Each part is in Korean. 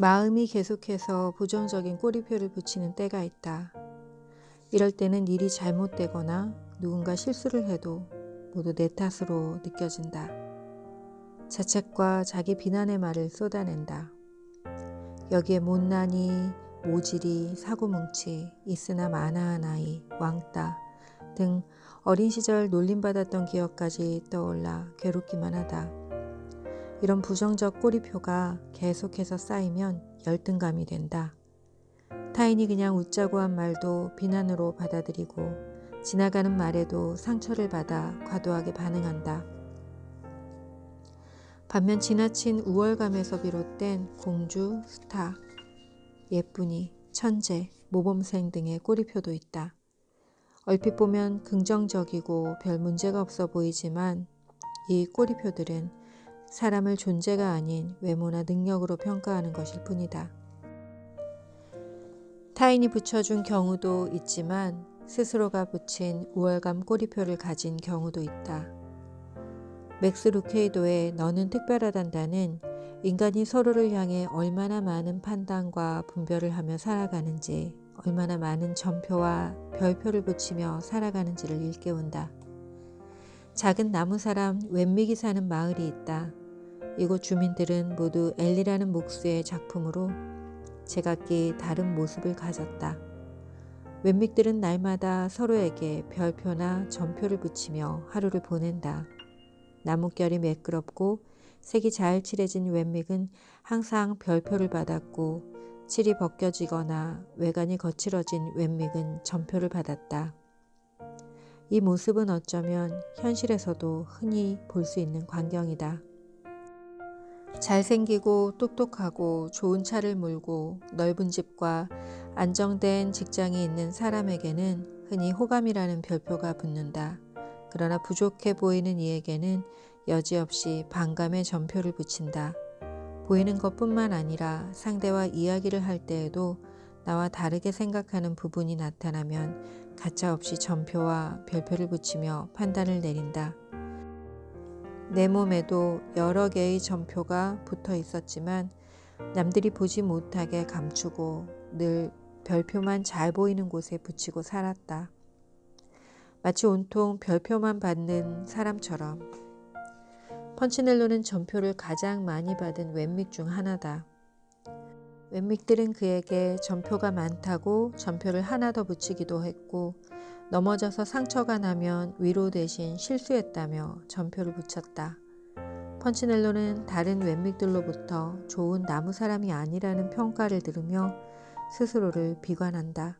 마음이 계속해서 부정적인 꼬리표를 붙이는 때가 있다. 이럴 때는 일이 잘못되거나 누군가 실수를 해도 모두 내 탓으로 느껴진다. 자책과 자기 비난의 말을 쏟아낸다. 여기에 못난이, 모질이, 사고뭉치, 있으나 마나한 아이, 왕따 등 어린 시절 놀림받았던 기억까지 떠올라 괴롭기만 하다. 이런 부정적 꼬리표가 계속해서 쌓이면 열등감이 된다. 타인이 그냥 웃자고 한 말도 비난으로 받아들이고 지나가는 말에도 상처를 받아 과도하게 반응한다. 반면 지나친 우월감에서 비롯된 공주, 스타, 예쁜이, 천재, 모범생 등의 꼬리표도 있다. 얼핏 보면 긍정적이고 별 문제가 없어 보이지만 이 꼬리표들은 사람을 존재가 아닌 외모나 능력으로 평가하는 것일 뿐이다. 타인이 붙여준 경우도 있지만 스스로가 붙인 우월감 꼬리표를 가진 경우도 있다. 맥스 루케이도의 너는 특별하단다는 인간이 서로를 향해 얼마나 많은 판단과 분별을 하며 살아가는지, 얼마나 많은 점표와 별표를 붙이며 살아가는지를 일깨운다. 작은 나무 사람 웬믹이 사는 마을이 있다. 이곳 주민들은 모두 엘리라는 목수의 작품으로 제각기 다른 모습을 가졌다. 웬믹들은 날마다 서로에게 별표나 점표를 붙이며 하루를 보낸다. 나뭇결이 매끄럽고 색이 잘 칠해진 웬믹은 항상 별표를 받았고 칠이 벗겨지거나 외관이 거칠어진 웬믹은 점표를 받았다. 이 모습은 어쩌면 현실에서도 흔히 볼 수 있는 광경이다. 잘생기고 똑똑하고 좋은 차를 몰고 넓은 집과 안정된 직장이 있는 사람에게는 흔히 호감이라는 별표가 붙는다. 그러나 부족해 보이는 이에게는 여지없이 반감의 점표를 붙인다. 보이는 것뿐만 아니라 상대와 이야기를 할 때에도 나와 다르게 생각하는 부분이 나타나면 가차없이 점표와 별표를 붙이며 판단을 내린다. 내 몸에도 여러 개의 점표가 붙어 있었지만 남들이 보지 못하게 감추고 늘 별표만 잘 보이는 곳에 붙이고 살았다. 마치 온통 별표만 받는 사람처럼 펀치넬로는 점표를 가장 많이 받은 웬믹 중 하나다. 웬믹들은 그에게 점표가 많다고 점표를 하나 더 붙이기도 했고 넘어져서 상처가 나면 위로 대신 실수했다며 전표를 붙였다. 펀치넬로는 다른 웬믹들로부터 좋은 나무 사람이 아니라는 평가를 들으며 스스로를 비관한다.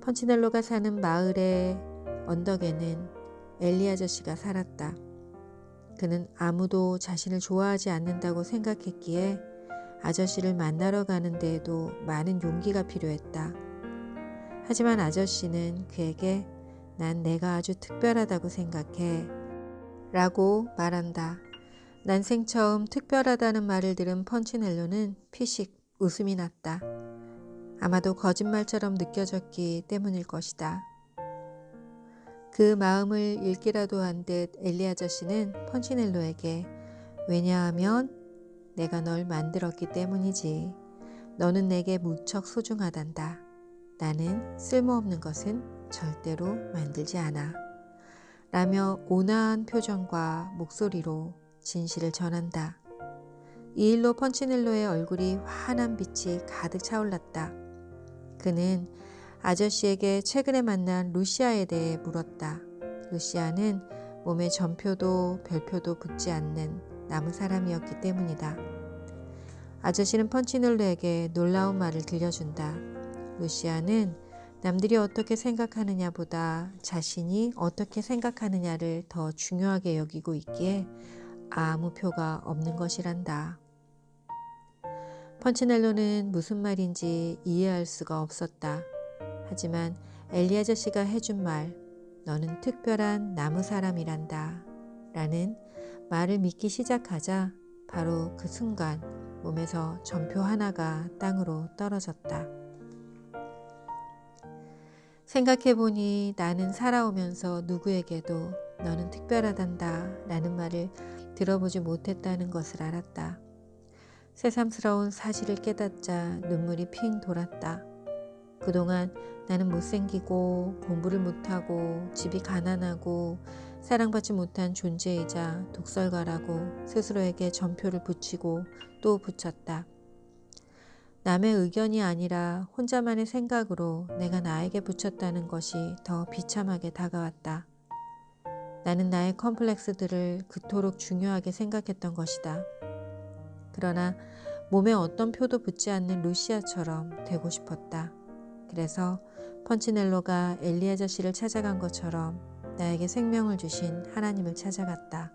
펀치넬로가 사는 마을의 언덕에는 엘리 아저씨가 살았다. 그는 아무도 자신을 좋아하지 않는다고 생각했기에 아저씨를 만나러 가는 데에도 많은 용기가 필요했다. 하지만 아저씨는 그에게 난 내가 아주 특별하다고 생각해 라고 말한다. 난생 처음 특별하다는 말을 들은 펀치넬로는 피식 웃음이 났다. 아마도 거짓말처럼 느껴졌기 때문일 것이다. 그 마음을 읽기라도 한 듯 엘리 아저씨는 펀치넬로에게 왜냐하면 내가 널 만들었기 때문이지. 너는 내게 무척 소중하단다. 나는 쓸모없는 것은 절대로 만들지 않아. 라며 온화한 표정과 목소리로 진실을 전한다. 이 일로 펀치넬로의 얼굴이 환한 빛이 가득 차올랐다. 그는 아저씨에게 최근에 만난 루시아에 대해 물었다. 루시아는 몸에 전표도 별표도 붙지 않는 나무 사람이었기 때문이다. 아저씨는 펀치넬로에게 놀라운 말을 들려준다. 루시아는 남들이 어떻게 생각하느냐 보다 자신이 어떻게 생각하느냐를 더 중요하게 여기고 있기에 아무 표가 없는 것이란다. 펀치넬로는 무슨 말인지 이해할 수가 없었다. 하지만 엘리 아저씨가 해준 말, 너는 특별한 나무 사람이란다. 라는 말을 믿기 시작하자 바로 그 순간 몸에서 전표 하나가 땅으로 떨어졌다. 생각해보니 나는 살아오면서 누구에게도 너는 특별하단다 라는 말을 들어보지 못했다는 것을 알았다. 새삼스러운 사실을 깨닫자 눈물이 핑 돌았다. 그동안 나는 못생기고 공부를 못하고 집이 가난하고 사랑받지 못한 존재이자 독설가라고 스스로에게 전표를 붙이고 또 붙였다. 남의 의견이 아니라 혼자만의 생각으로 내가 나에게 붙였다는 것이 더 비참하게 다가왔다. 나는 나의 컴플렉스들을 그토록 중요하게 생각했던 것이다. 그러나 몸에 어떤 표도 붙지 않는 루시아처럼 되고 싶었다. 그래서 펀치넬로가 엘리아저 씨를 찾아간 것처럼 나에게 생명을 주신 하나님을 찾아갔다.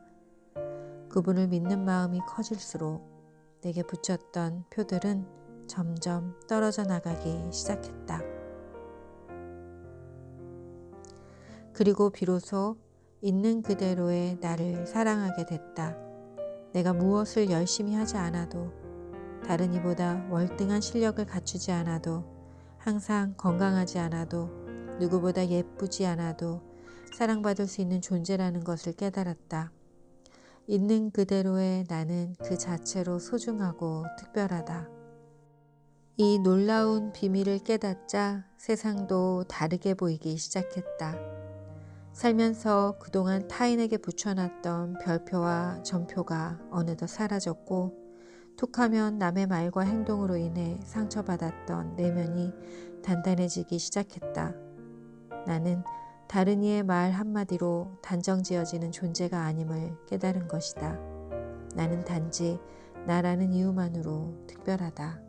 그분을 믿는 마음이 커질수록 내게 붙였던 표들은 점점 떨어져 나가기 시작했다. 그리고 비로소 있는 그대로의 나를 사랑하게 됐다. 내가 무엇을 열심히 하지 않아도 다른 이보다 월등한 실력을 갖추지 않아도 항상 건강하지 않아도 누구보다 예쁘지 않아도 사랑받을 수 있는 존재라는 것을 깨달았다. 있는 그대로의 나는 그 자체로 소중하고 특별하다. 이 놀라운 비밀을 깨닫자 세상도 다르게 보이기 시작했다. 살면서 그동안 타인에게 붙여놨던 별표와 전표가 어느덧 사라졌고 툭하면 남의 말과 행동으로 인해 상처받았던 내면이 단단해지기 시작했다. 나는 다른 이의 말 한마디로 단정지어지는 존재가 아님을 깨달은 것이다. 나는 단지 나라는 이유만으로 특별하다.